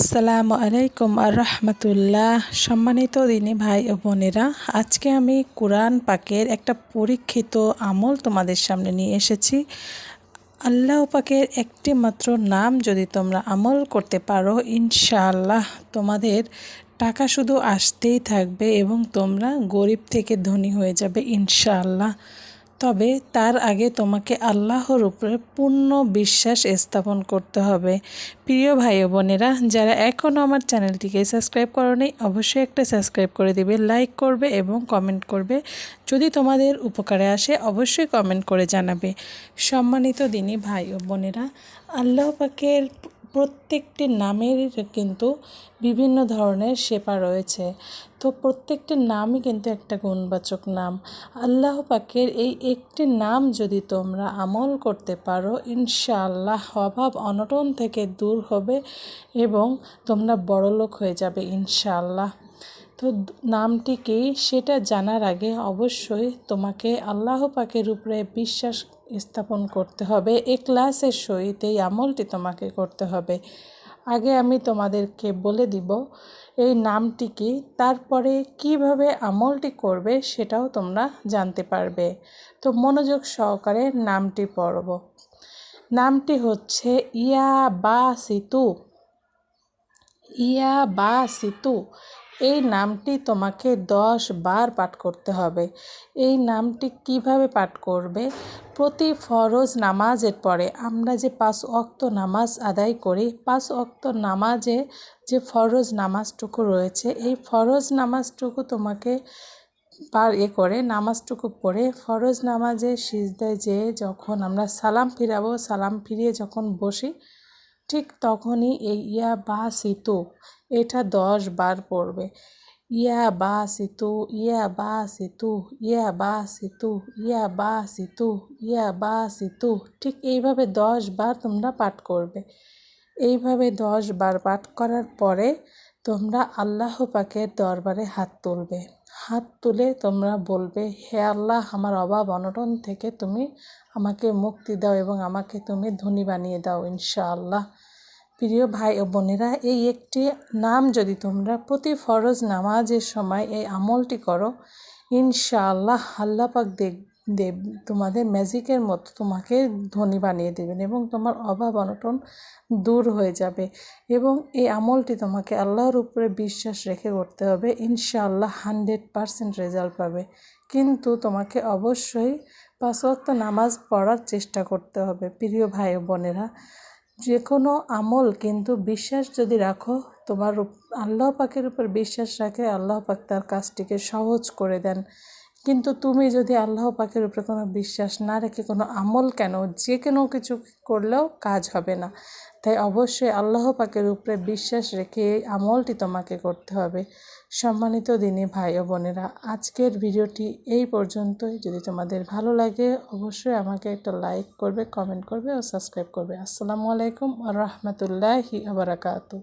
আসসালামু আলাইকুম আর রহমতুল্লাহ। সম্মানিত দিনী ভাই ও বোনেরা, আজকে আমি কোরআন পাকের একটা পরীক্ষিত আমল তোমাদের সামনে নিয়ে এসেছি। আল্লাহ পাকের একটি মাত্র নাম যদি তোমরা আমল করতে পারো, ইনশাআল্লাহ তোমাদের টাকা শুধু আসতেই থাকবে এবং তোমরা গরিব থেকে ধনী হয়ে যাবে, ইনশাআল্লাহ। তবে তার আগে তোমাকে আল্লাহর উপরে পূর্ণ বিশ্বাস স্থাপন করতে হবে। প্রিয় ভাই বোনেরা, যারা এখনও আমার চ্যানেলটিকে সাবস্ক্রাইব করনি, অবশ্যই একটা সাবস্ক্রাইব করে দিবে, লাইক করবে এবং কমেন্ট করবে। যদি তোমাদের উপকারে আসে, অবশ্যই কমেন্ট করে জানাবে। সম্মানিত দিনী ভাই ও বোনেরা, আল্লাহ পাকের প্রত্যেকটি নামের কিন্তু বিভিন্ন ধরনের সেপা রয়েছে। তো প্রত্যেকটি নামই কিন্তু একটা গুণবাচক নাম। আল্লাহ পাকের এই একটি নাম যদি তোমরা আমল করতে পারো, ইনশাআল্লাহ অভাব অনটন থেকে দূর হবে এবং তোমরা বড়লোক হয়ে যাবে ইনশাআল্লাহ। তো নামটি কি সেটা জানার আগে অবশ্যই তোমাকে আল্লাহ পাকের উপরে বিশ্বাস স্থাপন করতে হবে। এ ক্লাসের সহিত এই আমলটি তোমাকে করতে হবে। আগে আমি তোমাদেরকে বলে দিব, এই নামটি কি তারপরে কীভাবে আমলটি করবে সেটাও তোমরা জানতে পারবে। তো মনোযোগ সহকারে নামটি পড়ব। নামটি হচ্ছে ইয়া বা সিতু ইয়া বা সিতু এই নামটি তোমাকে দশ বার পাঠ করতে হবে। এই নামটি কীভাবে পাঠ করবে? প্রতি ফরজ নামাজের পরে আমরা যে পাঁচ অক্ত নামাজ আদায় করি, পাঁচ অক্ত নামাজে যে ফরজ নামাজটুকু রয়েছে, এই ফরজ নামাজটুকু তোমাকে পার এ করে, নামাজটুকু পড়ে ফরজ নামাজে সিজদায় যে যখন আমরা সালাম ফিরাবো, সালাম ফিরিয়ে যখন বসি ঠিক তখনই এই ইয়া বা সিতু এটা দশ বার পড়বে। ইয়া বা সিতু ইয়া বা সিতু ইয়া বা সিতু ইয়া বা সিতু ইয়া বা সিতু ঠিক এইভাবে দশ বার তোমরা পাঠ করবে। এইভাবে দশ বার পাঠ করার পরে তোমরা আল্লাহ পাকের দরবারে হাত তুলবে। হাত তুলে তোমরা বলবে, হে আল্লাহ, আমার অভাব অনটন থেকে তুমি আমাকে মুক্তি দাও এবং আমাকে তুমি ধনী বানিয়ে দাও ইনশাআল্লাহ। প্রিয় ভাই ও বোনেরা, এই একটি নাম যদি তোমরা প্রতি ফরজ নামাজের সময় এই আমলটি করো, ইনশাআল্লাহ আল্লাহ পাক দেখ দেব তোমাদের ম্যাজিকের মতো তোমাকে ধনী বানিয়ে দেবেন এবং তোমার অভাব অনটন দূর হয়ে যাবে। এবং এই আমলটি তোমাকে আল্লাহর উপরে বিশ্বাস রেখে করতে হবে। ইনশাআল্লাহ হান্ড্রেড পারসেন্ট রেজাল্ট পাবে। কিন্তু তোমাকে অবশ্যই পাঁচ নামাজ পড়ার চেষ্টা করতে হবে। প্রিয় ভাই বোনেরা যে কোনো আমল কিন্তু বিশ্বাস যদি রাখো, তোমার আল্লাহ পাকের উপর বিশ্বাস রাখে, আল্লাহ পাক তার কাজটিকে সহজ করে দেন। কিন্তু তুমি যদি আল্লাহ পাকের উপরে কোনো বিশ্বাস না রেখে, কোনো আমল কেন, যে কোনো কিছু করলেও কাজ হবে না। তাই অবশ্যই আল্লাহ পাকের উপরে বিশ্বাস রেখে এই আমলটি তোমাকে করতে হবে। সম্মানিত দিনী ভাই ও বোনেরা, আজকের ভিডিওটি এই পর্যন্তই। যদি তোমাদের ভালো লাগে, অবশ্যই আমাকে একটা লাইক করবে, কমেন্ট করবে ও সাবস্ক্রাইব করবে। আসসালামু আলাইকুম আ রহমতুল্লাহি আবরাকাতু